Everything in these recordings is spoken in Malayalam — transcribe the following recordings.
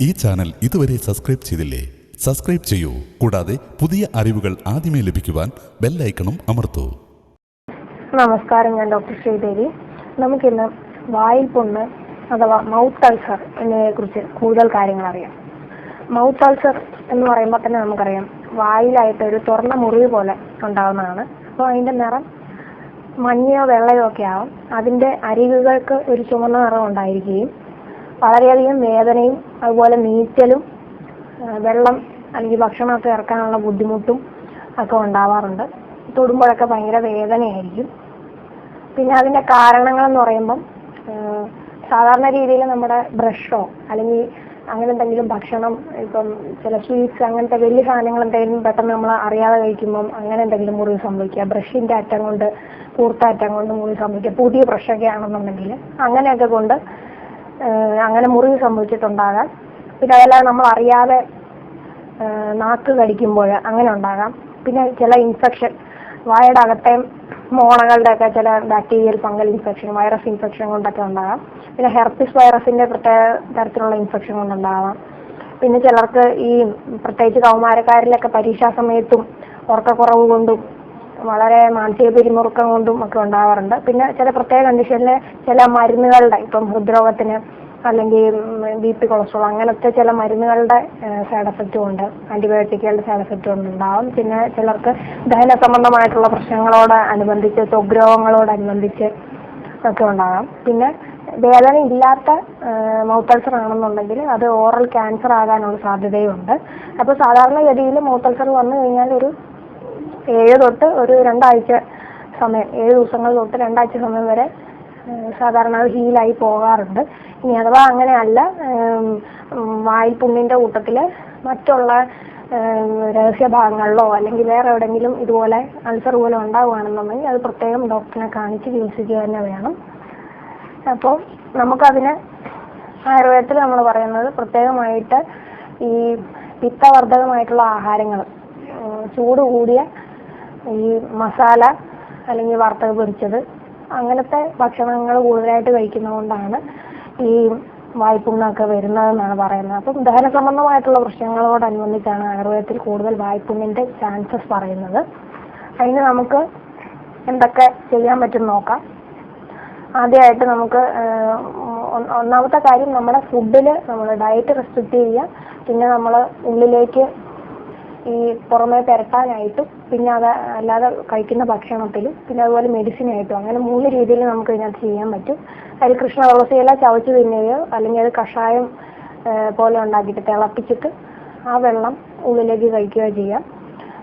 ഈ ചാനൽ ഇതുവരെ സബ്സ്ക്രൈബ് ചെയ്തില്ലേ? സബ്സ്ക്രൈബ് ചെയ്യൂ. കൂടാതെ പുതിയ അറിവുകൾ ആദ്യമേ ലഭിക്കുവാൻ ബെല്ലൈക്കണും അമർത്തൂ. നമസ്കാരം ഞാൻ ഡോക്ടർ ശ്രീദേവി. നമുക്കിന്ന് വായിൽ പൊണ്ണ് അഥവാ മൗത്ത് അൾസർ എന്നിവയെ കുറിച്ച് കൂടുതൽ കാര്യങ്ങൾ അറിയാം. മൗത്ത് അൾസർ എന്ന് പറയുമ്പോൾ തന്നെ നമുക്കറിയാം വായിലായിട്ട് ഒരു തുറന്ന മുറിവ് പോലെ ഉണ്ടാകുന്നതാണ് അപ്പോൾ അതിന്റെ നിറം മഞ്ഞയോ വെള്ളയോ ഒക്കെ ആവും. അതിന്റെ അരികുകൾക്ക് ഒരു ചുമന്ന നിറം ഉണ്ടായിരിക്കുകയും വളരെയധികം വേദനയും അതുപോലെ നീറ്റലും വെള്ളം അല്ലെങ്കിൽ ഭക്ഷണമൊക്കെ ഇറക്കാനുള്ള ബുദ്ധിമുട്ടും ഒക്കെ ഉണ്ടാവാറുണ്ട്. തൊടുമ്പോഴൊക്കെ ഭയങ്കര വേദനയായിരിക്കും. പിന്നെ അതിന്റെ കാരണങ്ങൾ എന്ന് പറയുമ്പം സാധാരണ രീതിയിൽ നമ്മുടെ ബ്രഷോ അല്ലെങ്കിൽ അങ്ങനെ എന്തെങ്കിലും ഭക്ഷണം ഇപ്പം ചില സ്വീറ്റ്സ് അങ്ങനത്തെ വലിയ സാധനങ്ങൾ എന്തെങ്കിലും പെട്ടെന്ന് നമ്മൾ അറിയാതെ കഴിക്കുമ്പം അങ്ങനെ എന്തെങ്കിലും മുറിവ് സംഭവിക്കുക. ബ്രഷിന്റെ അറ്റം കൊണ്ട് കൂർത്ത അറ്റം കൊണ്ട് മുറിവ് സംഭവിക്കുക. പുതിയ ബ്രഷൊക്കെ ആണെന്നുണ്ടെങ്കിൽ അങ്ങനെയൊക്കെ കൊണ്ട് അങ്ങനെ മുറിവ് സംഭവിച്ചിട്ടുണ്ടാകാം. പിന്നെ അതല്ലാതെ നമ്മൾ അറിയാതെ നാക്ക് കടിക്കുമ്പോൾ അങ്ങനെ ഉണ്ടാകാം. പിന്നെ ചില ഇൻഫെക്ഷൻ വായയുടെ അകത്തെ മോണകളുടെ ഒക്കെ ചില bacterial fungal infection virus infection കൊണ്ടൊക്കെ ഉണ്ടാകാം. പിന്നെ ഹെർപ്പിസ് വൈറസിന്റെ പ്രത്യേക തരത്തിലുള്ള ഇൻഫെക്ഷൻ കൊണ്ടുണ്ടാകാം. പിന്നെ ചിലർക്ക് ഈ പ്രത്യേകിച്ച് കൗമാരക്കാരിലൊക്കെ പരീക്ഷാ സമയത്തും ഉറക്കക്കുറവ് കൊണ്ടും വളരെ മാനസിക പിരിമുറുക്കം കൊണ്ടും ഒക്കെ ഉണ്ടാവാറുണ്ട്. പിന്നെ ചില പ്രത്യേക കണ്ടീഷനിൽ ചില മരുന്നുകളുടെ ഇപ്പം ഹൃദ്രോഗത്തിന് അല്ലെങ്കിൽ ബി പി കൊളസ്ട്രോൾ അങ്ങനത്തെ ചില മരുന്നുകളുടെ സൈഡ് എഫക്റ്റും ഉണ്ട്. ആന്റിബയോട്ടിക്കുകളുടെ സൈഡ് എഫക്റ്റും ഉണ്ടാവും. പിന്നെ ചിലർക്ക് ദഹന സംബന്ധമായിട്ടുള്ള പ്രശ്നങ്ങളോട് അനുബന്ധിച്ച് ത്വഗ്രോഗങ്ങളോടനുബന്ധിച്ച് ഒക്കെ ഉണ്ടാകാം. പിന്നെ വേദന ഇല്ലാത്ത മൗത്ത് അൾസർ ആണെന്നുണ്ടെങ്കിൽ അത് ഓറൽ ക്യാൻസർ ആകാനുള്ള സാധ്യതയുണ്ട്. അപ്പോൾ സാധാരണഗതിയിൽ മൗത്ത് അൾസർ വന്നു കഴിഞ്ഞാൽ ഒരു ഏഴ് തൊട്ട് ഒരു രണ്ടാഴ്ച സമയം ഏഴ് ദിവസങ്ങൾ തൊട്ട് രണ്ടാഴ്ച സമയം വരെ സാധാരണ ഹീലായി പോകാറുണ്ട്. ഇനി അഥവാ അങ്ങനെയല്ല വായിൽ പുണ്ണിന്റെ കൂട്ടത്തിൽ മറ്റുള്ള രഹസ്യ ഭാഗങ്ങളിലോ അല്ലെങ്കിൽ വേറെ എവിടെങ്കിലും ഇതുപോലെ അൾസർ പോലെ ഉണ്ടാവുകയാണെന്നുണ്ടെങ്കിൽ അത് പ്രത്യേകം ഡോക്ടറിനെ കാണിച്ച് ചികിത്സിക്കുക തന്നെ വേണം. അപ്പോൾ നമുക്കതിന് ആയുർവേദത്തിൽ നമ്മൾ പറയുന്നത് പ്രത്യേകമായിട്ട് ഈ പിത്തവർദ്ധകമായിട്ടുള്ള ആഹാരങ്ങൾ ചൂട് കൂടിയ ഈ മസാല അല്ലെങ്കിൽ വറുത്തത് പൊരിച്ചത് അങ്ങനത്തെ ഭക്ഷണങ്ങൾ കൂടുതലായിട്ട് കഴിക്കുന്നതുകൊണ്ടാണ് ഈ വായ്പുണ്ണൊക്കെ വരുന്നതെന്നാണ് പറയുന്നത്. അപ്പം ദഹന സംബന്ധമായിട്ടുള്ള പ്രശ്നങ്ങളോടനുബന്ധിച്ചാണ് ആയുർവേദത്തിൽ കൂടുതൽ വായ്പുണ്ണിന്റെ ചാൻസസ് പറയുന്നത്. അതിന് നമുക്ക് എന്തൊക്കെ ചെയ്യാൻ പറ്റും നോക്കാം. ആദ്യമായിട്ട് നമുക്ക് ഒന്നാമത്തെ കാര്യം നമ്മുടെ ഫുഡിൽ നമ്മൾ ഡയറ്റ് റെസ്ട്രിക്റ്റ് ചെയ്യുക. പിന്നെ നമ്മൾ ഉള്ളിലേക്ക് ഈ പുറമെ പുരട്ടാനായിട്ടും പിന്നെ അത് അല്ലാതെ കഴിക്കുന്ന ഭക്ഷണത്തിലും പിന്നെ അതുപോലെ മെഡിസിൻ ആയിട്ടും അങ്ങനെ മൂന്ന് രീതിയിൽ നമുക്ക് ഇതിനകത്ത് ചെയ്യാൻ പറ്റും. അതിൽ കൃഷ്ണ തുളസിയില ചവച്ച് തിന്നുകയോ അല്ലെങ്കിൽ അത് കഷായം പോലെ ഉണ്ടാക്കിയിട്ട് തിളപ്പിച്ചിട്ട് ആ വെള്ളം ഉള്ളിലേക്ക് കഴിക്കുകയോ ചെയ്യാം.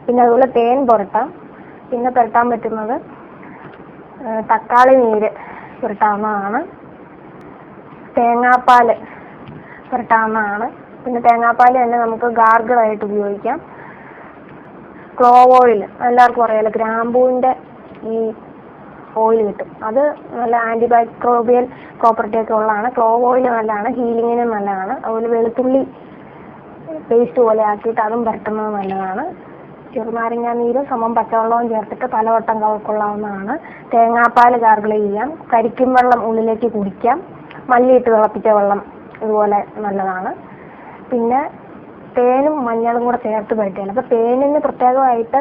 പിന്നെ അതുപോലെ തേൻ പുരട്ടാം. പിന്നെ പുരട്ടാൻ പറ്റുന്നത് തക്കാളി നീര് പുരട്ടാവുന്നതാണ്. തേങ്ങാപ്പാൽ പുരട്ടാവുന്നതാണ്. പിന്നെ തേങ്ങാപ്പാൽ തന്നെ നമുക്ക് ഗാർഗിളായിട്ട് ഉപയോഗിക്കാം. ക്ലോവ് ഓയിൽ എല്ലാവർക്കും അറിയാലോ ഗ്രാമ്പൂവിന്റെ ഈ ഓയിൽ കിട്ടും. അത് നല്ല ആന്റിബൈക്രോബിയൽ പ്രോപ്പർട്ടി ഒക്കെ ഉള്ളതാണ്. ക്ലോവ് ഓയിൽ നല്ലതാണ് ഹീലിങ്ങിനും നല്ലതാണ്. അതുപോലെ വെളുത്തുള്ളി പേസ്റ്റ് പോലെ ആക്കിയിട്ട് അതും പരത്തുന്നത് നല്ലതാണ്. ചെറുനാരങ്ങ നീരും സമം പച്ചവെള്ളവും ചേർത്തിട്ട് പലവട്ടം കൊള്ളാവുന്നതാണ് തേങ്ങാപ്പാൽ ഗാർഗിൾ ചെയ്യാം. കരിക്കും വെള്ളം ഉള്ളിലേക്ക് കുടിക്കാം. മല്ലിയിട്ട് തിളപ്പിച്ച വെള്ളം ഇതുപോലെ നല്ലതാണ്. പിന്നെ തേനും മഞ്ഞളും കൂടെ ചേർത്ത് പുരട്ടിയാൽ അപ്പൊ തേനിന് പ്രത്യേകമായിട്ട്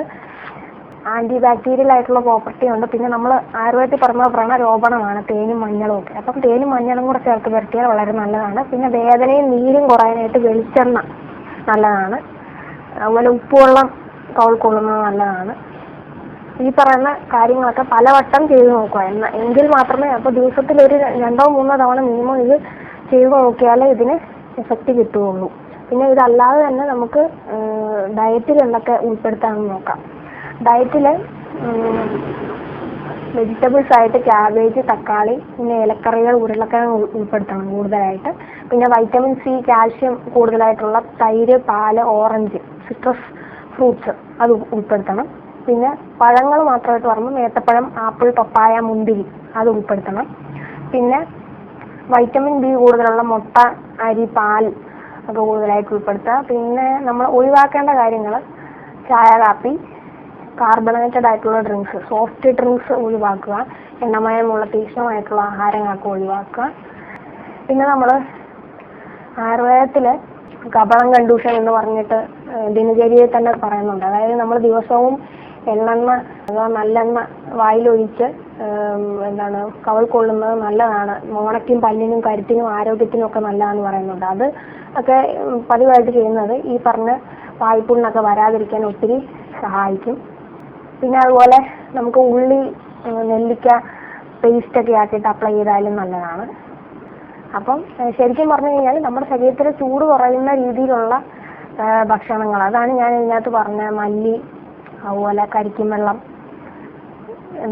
ആന്റി ബാക്ടീരിയൽ ആയിട്ടുള്ള പ്രോപ്പർട്ടി ഉണ്ട്. പിന്നെ നമ്മൾ ആയുർവേദത്തിൽ പറഞ്ഞ വ്രണരോപണമാണ് തേനും മഞ്ഞളും ഒക്കെ. അപ്പം തേനും മഞ്ഞളും കൂടെ ചേർത്ത് പുരട്ടിയാൽ വളരെ നല്ലതാണ്. പിന്നെ വേദനയും നീരും കുറയാനായിട്ട് വെളിച്ചെണ്ണ നല്ലതാണ്. അതുപോലെ ഉപ്പുവെള്ളം കൗൾ കൊള്ളുന്നത് നല്ലതാണ്. ഈ പറയുന്ന കാര്യങ്ങളൊക്കെ പലവട്ടം ചെയ്തു നോക്കുക. എന്ന എങ്കിൽ മാത്രമേ അപ്പോൾ ദിവസത്തിൽ ഒരു രണ്ടോ മൂന്നോ തവണ മിനിമം ഇത് ചെയ്തു നോക്കിയാലേ ഇതിന് എഫക്റ്റ് കിട്ടുകയുള്ളൂ. പിന്നെ ഇതല്ലാതെ തന്നെ നമുക്ക് ഡയറ്റിൽ എന്തൊക്കെ ഉൾപ്പെടുത്താമെന്ന് നോക്കാം. ഡയറ്റിൽ വെജിറ്റബിൾസ് ആയിട്ട് ക്യാബേജ് തക്കാളി പിന്നെ ഇലക്കറികൾ ഉരുളക്കിഴങ്ങ് ഉൾപ്പെടുത്തണം കൂടുതലായിട്ട്. പിന്നെ വൈറ്റമിൻ സി കാൽഷ്യം കൂടുതലായിട്ടുള്ള തൈര് പാൽ ഓറഞ്ച് സിട്രസ് ഫ്രൂട്ട്സ് അത് ഉൾപ്പെടുത്തണം. പിന്നെ പഴങ്ങൾ മാത്രമായിട്ട് പറയുമ്പോൾ ഏത്തപ്പഴം ആപ്പിൾ പപ്പായ മുന്തിരി അത് ഉൾപ്പെടുത്തണം. പിന്നെ വൈറ്റമിൻ ബി കൂടുതലുള്ള മുട്ട അരി പാൽ ഒക്കെ കൂടുതലായിട്ട് ഉൾപ്പെടുത്തുക പിന്നെ നമ്മൾ ഒഴിവാക്കേണ്ട കാര്യങ്ങൾ ചായ കാപ്പി കാർബണേറ്റഡ് ആയിട്ടുള്ള ഡ്രിങ്ക്സ് സോഫ്റ്റ് ഡ്രിങ്ക്സ് ഒഴിവാക്കുക. എണ്ണമയമുള്ള തീക്ഷ്ണമായിട്ടുള്ള ആഹാരങ്ങളൊക്കെ ഒഴിവാക്കുക. പിന്നെ നമ്മൾ ആയുർവേദത്തിൽ കപളം കണ്ടൂഷൻ എന്ന് പറഞ്ഞിട്ട് ദിനചര്യയിൽ തന്നെ പറയുന്നുണ്ട്. അതായത് നമ്മൾ ദിവസവും എള്ളെണ്ണ അഥവാ നല്ലെണ്ണ വായിലൊഴിച്ച് എന്താണ് കവൾ കൊള്ളുന്നത് നല്ലതാണ്. മോണയ്ക്കും പല്ലിനും കരുത്തിനും ആരോഗ്യത്തിനും ഒക്കെ നല്ലതാണെന്ന് പറയുന്നുണ്ട്. അത് ഒക്കെ പതിവായിട്ട് ചെയ്യുന്നത് ഈ പറഞ്ഞ വായ്പുണ്ണൊക്കെ വരാതിരിക്കാൻ ഒത്തിരി സഹായിക്കും. പിന്നെ അതുപോലെ നമുക്ക് ഉള്ളി നെല്ലിക്ക പേസ്റ്റ് ഒക്കെ ആക്കിയിട്ട് അപ്ലൈ ചെയ്താലും നല്ലതാണ്. അപ്പം ശരിക്കും പറഞ്ഞു കഴിഞ്ഞാൽ നമ്മുടെ ശരീരത്തിൽ ചൂട് കുറയുന്ന രീതിയിലുള്ള ഭക്ഷണങ്ങൾ അതാണ് ഞാൻ ഇതിനകത്ത് പറഞ്ഞ മല്ലി അതുപോലെ കരിക്കും വെള്ളം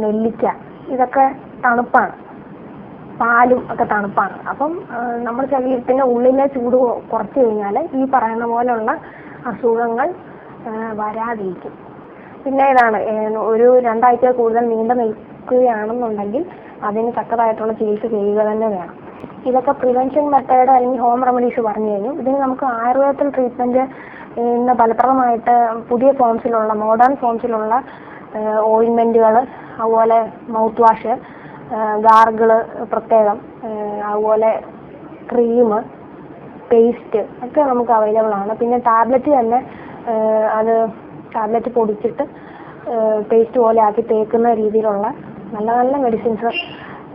നെല്ലിക്ക ഇതൊക്കെ തണുപ്പാണ്. പാലും ഒക്കെ തണുപ്പാണ്. അപ്പം നമ്മുടെ ശരീരത്തിന്റെ ഉള്ളിലെ ചൂട് കുറച്ച് കഴിഞ്ഞാൽ ഈ പറയുന്ന പോലുള്ള അസുഖങ്ങൾ വരാതിരിക്കും. പിന്നെ ഇതാണ് ഒരു രണ്ടാഴ്ച കൂടുതൽ നീണ്ടു നിൽക്കുകയാണെന്നുണ്ടെങ്കിൽ അതിന് തക്കതായിട്ടുള്ള ചികിത്സ ചെയ്യുക തന്നെ വേണം. ഇതൊക്കെ പ്രിവെൻഷൻ മെത്തേഡ് അല്ലെങ്കിൽ ഹോം റെമഡീസ് പറഞ്ഞു കഴിഞ്ഞു. ഇതിന് നമുക്ക് ആയുർവേദത്തിൽ ട്രീറ്റ്മെന്റ് ഇന്ന് ഫലപ്രദമായിട്ട് പുതിയ ഫോംസിലുള്ള മോഡേൺ ഫോംസിലുള്ള ഓയിൻമെന്റുകൾ അതുപോലെ മൗത്ത് വാഷ് ഗാർഗിൾ പ്രത്യേകം അതുപോലെ ക്രീം പേസ്റ്റ് ഒക്കെ നമുക്ക് അവൈലബിൾ ആണ്. പിന്നെ ടാബ്ലറ്റ് തന്നെ അത് ടാബ്ലറ്റ് പൊടിച്ചിട്ട് പേസ്റ്റ് പോലെ ആക്കി തേക്കുന്ന രീതിയിലുള്ള നല്ല നല്ല മെഡിസിൻസ്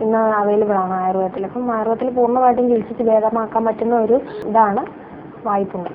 ഇന്ന് അവൈലബിൾ ആണ് ആയുർവേദത്തിൽ. അപ്പം ആയുർവേദത്തിൽ പൂർണമായിട്ടും ചികിത്സിച്ച് ഭേദമാക്കാൻ പറ്റുന്ന ഒരു ഇതാണ് വായ്പുണ്ണ്